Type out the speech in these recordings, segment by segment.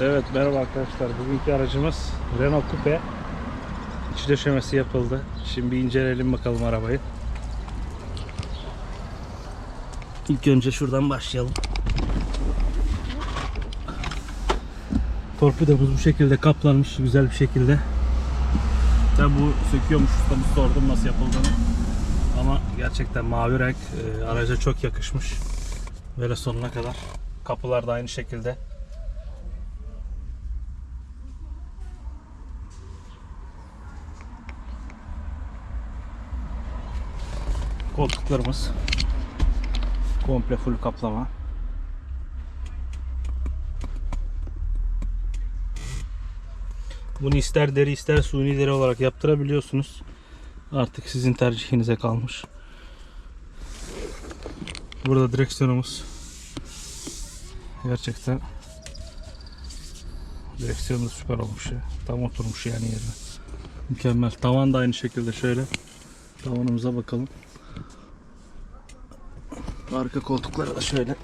Evet merhaba arkadaşlar. Bugünkü aracımız Renault Coupe. İç döşemesi yapıldı. Şimdi bir inceleyelim bakalım arabayı. İlk önce şuradan başlayalım. Torpidomuz bu şekilde kaplanmış güzel bir şekilde. Tabi bu söküyormuş ustamız sordum nasıl yapıldığını. Ama gerçekten mavi renk e, araca çok yakışmış. Böyle sonuna kadar. Kapılar da aynı şekilde. Koltuklarımız komple full kaplama. Bunu ister deri ister suni deri olarak yaptırabiliyorsunuz. Artık sizin tercihinize kalmış. Burada direksiyonumuz gerçekten direksiyonu da süper olmuş ya. Tam oturmuş yani yerine. Mükemmel. Tavan da aynı şekilde şöyle. Tavanımıza bakalım. Arka koltukları da şöyle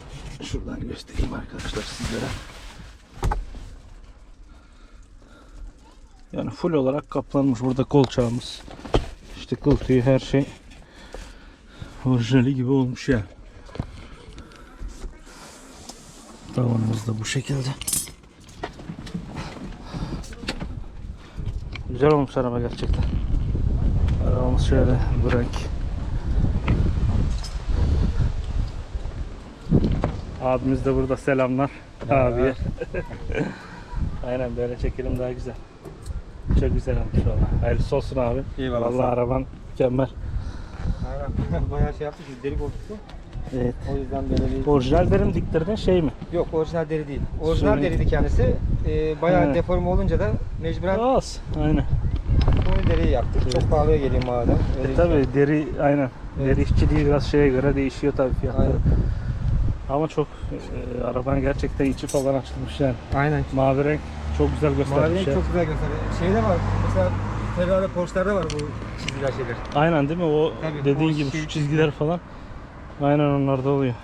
şuradan göstereyim arkadaşlar sizlere. Yani full olarak kaplanmış. Burada kolçağımız, işte kıl her şey orijinali gibi olmuş ya. Tavanımız da bu şekilde. Güzel olmuş araba gerçekten. Arabamız şöyle bu Abimiz de burada selamlar abiye. Aynen böyle çekelim daha güzel. Çok güzel olmuş valla. Hayırlısı olsun abi. Eyvallah, ol. araban mükemmel. Aynen. Bayağı şey yaptı şimdi deri koltuklu. Evet. O yüzden böyle bir... Orijinal derim diktirdin şey mi? Yok orijinal deri değil. Orijinal Suni. deriydi kendisi. Ee, bayağı He. deforme olunca da mecburen Az. Aynen. bunu deriyi yaptık. Çok pahalıya geliyor madem. Öyle E bir tabi şey. deri aynen. Evet. Deri işçiliği biraz şeye göre değişiyor tabi fiyatları. Aynen. Ama çok e, arabanın gerçekten içi falan açılmış yani. Aynen. Mavi renk çok güzel Mavi göstermiş renk ya. çok güzel gösteriyor. Şeyde var mesela Ferrari Porsche'larda var bu çizgiler şeyler. Aynen değil mi? O Tabii, dediğin gibi şey- şu çizgiler falan. Aynen onlarda oluyor.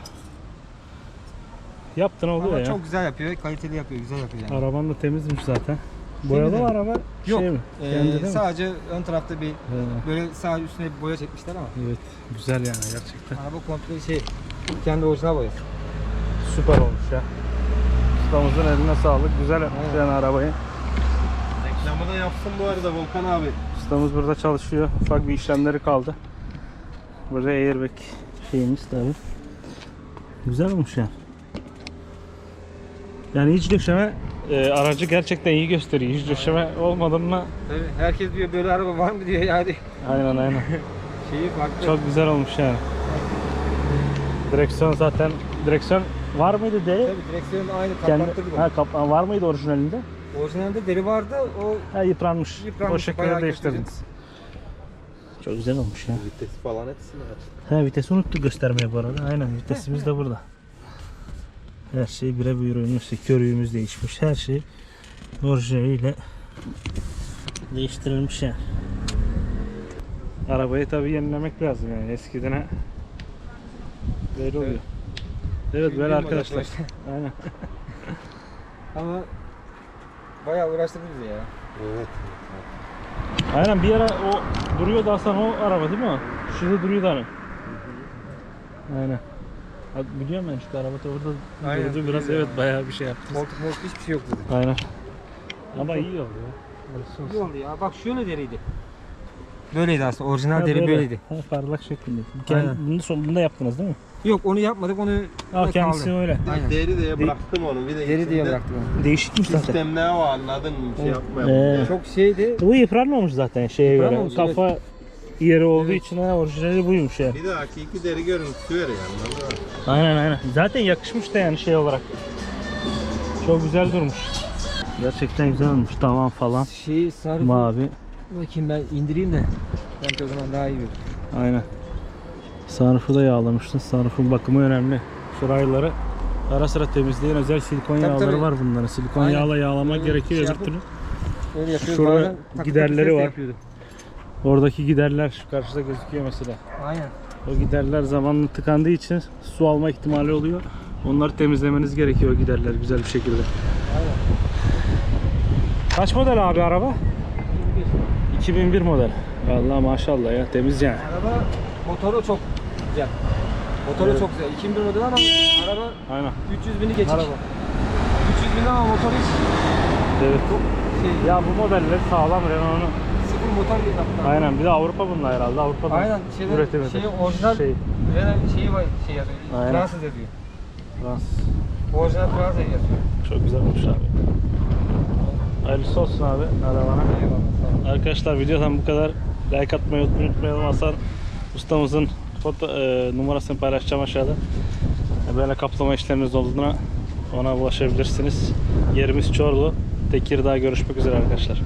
Yaptın oluyor Ama ya. çok güzel yapıyor, kaliteli yapıyor, güzel yapıyor yani. Araban da temizmiş zaten. Boyalı mı mi? araba? Yok. Şey mi? Ee, Kendi mi? sadece ön tarafta bir He, böyle sadece üstüne bir boya çekmişler ama evet. Güzel yani gerçekten. araba komple şey kendi orijinal boyası. Süper olmuş ya. Ustamızın eline sağlık. Güzel yapmış yani arabayı. Reklamı da yapsın bu arada Volkan abi. Ustamız burada çalışıyor. Ufak bir işlemleri kaldı. Burada airbag şeyimiz tabi. Güzel olmuş yani. Yani iç döşeme e, aracı gerçekten iyi gösteriyor. İç döşeme olmadı mı? Tabii herkes diyor böyle araba var mı diyor yani. Aynen aynen. Şeyi farklı. Çok güzel olmuş yani. Direksiyon zaten direksiyon var mıydı deri? Tabii direksiyonun aynı Kendi, kapattı gibi. ha, kap, var mıydı orijinalinde? Orijinalde deri vardı. O Ha yıpranmış. Yıpranmış, o şekilde değiştirdiniz. Çok güzel olmuş ya. Vitesi falan hepsini aç. Ha vitesi unuttuk göstermeye bu arada. Aynen vitesimiz de burada. Her şey birebir. İşte körüğümüz değişmiş. Her şey orijinaliyle değiştirilmiş yani. Arabayı tabii yenilemek lazım yani eskiden böyle oluyor. Evet Çünkü böyle bir model arkadaşlar. Aynen. ama bayağı uğraştırdı bizi ya. Evet. Aynen bir ara o duruyordu Hasan o araba değil mi o? Şurada duruyordu hani. Aynen. Ha, Biliyorum ben şu araba da orada Aynen, durdu biraz evet bayağı bir şey yaptı. Koltuk moltuk hiçbir şey yoktu. Aynen. Ama iyi oldu ya. İyi oldu ya. Bak şöyle deriydi. Böyleydi aslında. Orijinal Ha, deri böyle. böyleydi. Ha, parlak şeklinde. Aynen. Bunu son bunda yaptınız değil mi? Yok onu yapmadık. Onu Ha da kendisi kaldı. öyle. Aynen. Deri diye bıraktım onu. Bir de Deri diye içinde bıraktım onu. Değişikmiş zaten. Sistem ne var anladın mı? Şey yapma. Ee, Çok şeydi. bu yıpranmamış zaten şeye göre. Yıpranmamış, Kafa yeri olduğu Evet. için ha, orijinali buymuş yani. Bir de hakiki deri görüntüsü veriyor anladın mı? Aynen aynen. Zaten yakışmış da yani şey olarak. Çok güzel durmuş. Gerçekten güzel olmuş. Tavan falan. Şeyi sarı. Mavi. Bakayım ben indireyim de. Belki o zaman daha iyi olur. Aynen. Sunroof'u da yağlamıştın. Sunroof'un bakımı önemli. Şu rayları ara sıra temizleyen özel silikon Tabii, yağları tabii. var bunların. Silikon Aynen. yağla yağlamak Öyle gerekiyor şey öbür türlü. Öyle yapıyoruz. Şurada giderleri var. Oradaki giderler şu karşıda gözüküyor mesela. Aynen. O giderler zamanla tıkandığı için su alma ihtimali oluyor. Onları temizlemeniz gerekiyor giderler güzel bir şekilde. Kaç model abi araba? 2001 model. Vallahi maşallah ya temiz yani. Araba motoru çok güzel. Motoru Evet. çok güzel. 2001 model ama araba Aynen. 300 bini geçik. Araba. 300 bin ama motor hiç Evet. şey, Ya bu modeller sağlam Renault'un. sıfır motor değil hatta. Aynen bir de Avrupa bunlar herhalde. Avrupa'da Aynen. Şeyde, üretimidir. şey, orijinal Şey, Renault şeyi var, şey yazıyor. Aynen. Fransız yazıyor. Fransız. Orijinal Fransız yazıyor. Çok güzel olmuş abi. Hayırlısı olsun abi arabana. Arkadaşlar videodan bu kadar. Like atmayı unutmayalım. Hasan ustamızın foto, e, numarasını paylaşacağım aşağıda. Böyle kaplama işleminiz olduğuna ona ulaşabilirsiniz. Yerimiz Çorlu. Tekirdağ görüşmek üzere arkadaşlar.